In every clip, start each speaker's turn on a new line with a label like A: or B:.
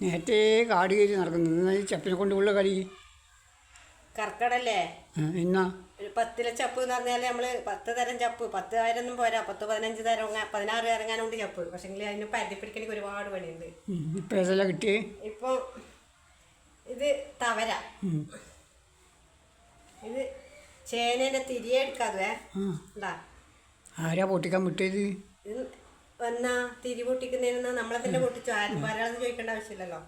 A: നേരത്തെ കാട് കയറി നടക്കുന്നു എന്നാൽ ഈ ചപ്പിനെ ഉള്ള കളി
B: കർക്കടല്ലേ എന്നാ ഒരു പത്തിലെ ചപ്പ് എന്ന് പറഞ്ഞാൽ നമ്മൾ പത്ത് തരം ചപ്പ് പത്ത് ഒന്നും പോരാ പത്ത് പതിനഞ്ച് തരം പതിനാറ് ഇറങ്ങാനുണ്ട് ചപ്പ് പക്ഷെങ്കിൽ അതിന് പരിധി പിടിക്കണമെങ്കിൽ ഒരുപാട് പണിയുണ്ട്
A: ഇപ്പം ഏതെല്ലാം കിട്ടി
B: ഇപ്പൊ ഇത് തവര ഇത് ചേനേൻ്റെ തിരിയെടുക്കാതെ
A: ആരാ പൊട്ടിക്കാൻ വിട്ടത്
B: എന്നാ തിരി പൊട്ടിക്കുന്നതിന് നമ്മളെ തന്നെ പൊട്ടിച്ചു ആരും ഒരാളെന്ന് ചോദിക്കേണ്ട ആവശ്യമില്ലല്ലോ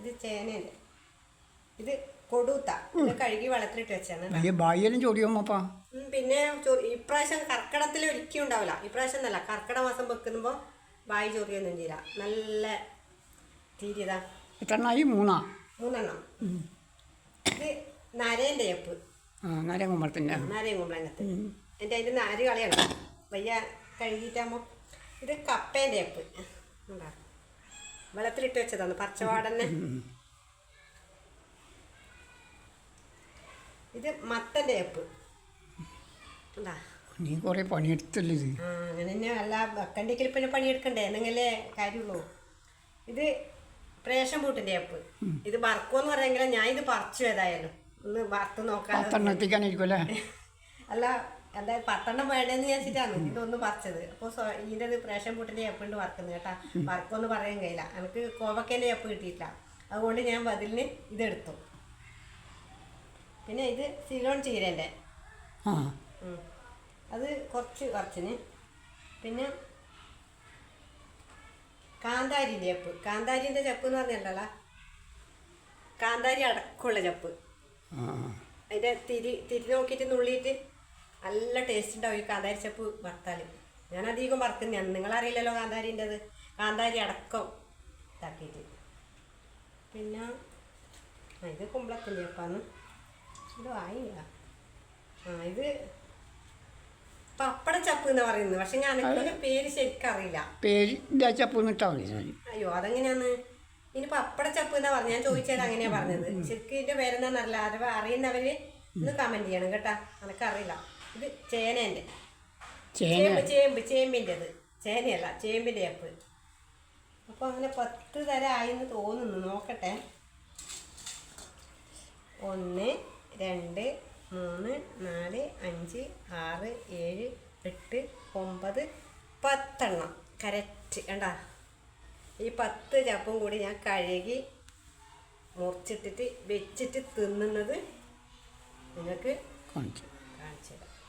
B: ഇത് ചേനയല്ലേ ഇത് കൊടുത്ത ഇത് കഴുകി വളർത്തിട്ട് വെച്ചാണ് പിന്നെ ഇപ്രാവശ്യം കർക്കിടത്തിൽ ഒരിക്കലും ഉണ്ടാവില്ല ഇപ്രാവശ്യം എന്നല്ല കർക്കിട മാസം വെക്കുമ്പോ വായി ചോറിയൊന്നും ചെയ്യ നല്ല തിരിതാ മൂന്നാ മൂന്നെണ്ണം ഇത് നരേൻ്റെ ചെപ്പ്
A: നരേങ്കുമ്പളത്തിൻ്റെ
B: നരേങ്കുമ്പളങ്ങത്ത് എൻ്റെ എന്റെ നാര് കളയണം വയ്യ കഴുകിയിട്ടാകുമ്പോൾ ഇത് കപ്പേൻ്റെ അപ്പ് ഉണ്ടാ വെള്ളത്തിലിട്ട് വെച്ചതാണ് പച്ചവാടന്നെ ഇത് മത്തൻ്റെ അപ്പ് ഉണ്ടാ
A: നീ കുറേ പണിയെടുത്തല്ലേ
B: അങ്ങനെ തന്നെ അല്ല വെക്കണ്ടെങ്കിൽ പിന്നെ പണിയെടുക്കണ്ടേ എന്നെങ്കിലേ കാര്യമുള്ളൂ ഇത് പ്രേഷം പൂട്ടിൻ്റെ അപ്പ് ഇത് വറക്കുമെന്ന് പറയുമെങ്കിലും ഞാൻ ഇത് പറിച്ചു ഏതായാലും ഒന്ന് വറുത്ത്
A: നോക്കാം
B: അല്ല എന്തായാലും പത്തെണ്ണം വേണമെന്ന് വിചാരിച്ചിട്ടാണ് ഇതൊന്ന് പറിച്ചത് അപ്പോൾ ഇതിന്റെ പ്രേഷൻ പൊട്ടിൻ്റെ ചെപ്പുണ്ട് വറക്കുന്നത് കേട്ടാ വറക്കൊന്നും പറയാൻ കഴിയില്ല എനിക്ക് കോവക്കേന്റെ എപ്പ് കിട്ടിയിട്ടില്ല അതുകൊണ്ട് ഞാൻ ബദലിന് ഇതെടുത്തു പിന്നെ ഇത് സിലോൺ ചീരന്റെ അത് കുറച്ച് കുറച്ചിന് പിന്നെ കാന്താരിന്റെ എപ്പ് കാന്താരിന്റെ ചപ്പ് എന്ന് പറഞ്ഞല്ലോ കാന്താരി അടക്കമുള്ള ചപ്പ് അതിന്റെ തിരി തിരി നോക്കിയിട്ട് നുള്ളിയിട്ട് നല്ല ടേസ്റ്റ് ഉണ്ടാവും ഈ ചപ്പ് വറുത്താൽ ഞാൻ അധികം വറുക്കുന്നതാണ് നിങ്ങളറിയില്ലല്ലോ കാന്താരിൻ്റെത് കാന്താരി അടക്കം ഇതാക്കിയിട്ട് പിന്നെ ഇത് കുമ്പളത്തിൻ്റെ അപ്പാന്ന് ഇത് വായില്ല ആ ഇത് പപ്പട ചപ്പ് എന്ന് പറയുന്നത് പക്ഷെ ഞാൻ പേര് ശരിക്കറിയില്ല
A: പേര് ചപ്പ്
B: അയ്യോ അതെങ്ങനെയാന്ന് ഇനി പപ്പട ചപ്പ് എന്നാ പറഞ്ഞു ഞാൻ ചോദിച്ചാൽ അങ്ങനെയാ പറഞ്ഞത് ശരിക്കും ഇതിന്റെ പേരെന്താന്നറിയില്ല അറിയുന്നവര് ഒന്ന് കമന്റ് ചെയ്യണം കേട്ടാ അനക്കറിയില്ല ഇത് ചേനേൻ്റെ ചേമ്പ് ചേമ്പ് ചേമ്പിൻ്റെത് ചേനയല്ല ചേമ്പിൻ്റെ ചപ്പ് അപ്പോൾ അങ്ങനെ പത്ത് തരം ആയിന്ന് തോന്നുന്നു നോക്കട്ടെ ഒന്ന് രണ്ട് മൂന്ന് നാല് അഞ്ച് ആറ് ഏഴ് എട്ട് ഒമ്പത് പത്തെണ്ണം കരറ്റ് കണ്ടാ ഈ പത്ത് ചപ്പും കൂടി ഞാൻ കഴുകി മുറിച്ചിട്ടിട്ട് വെച്ചിട്ട് തിന്നുന്നത് നിങ്ങൾക്ക്
A: കാണിച്ചു കാണിച്ചു തരാം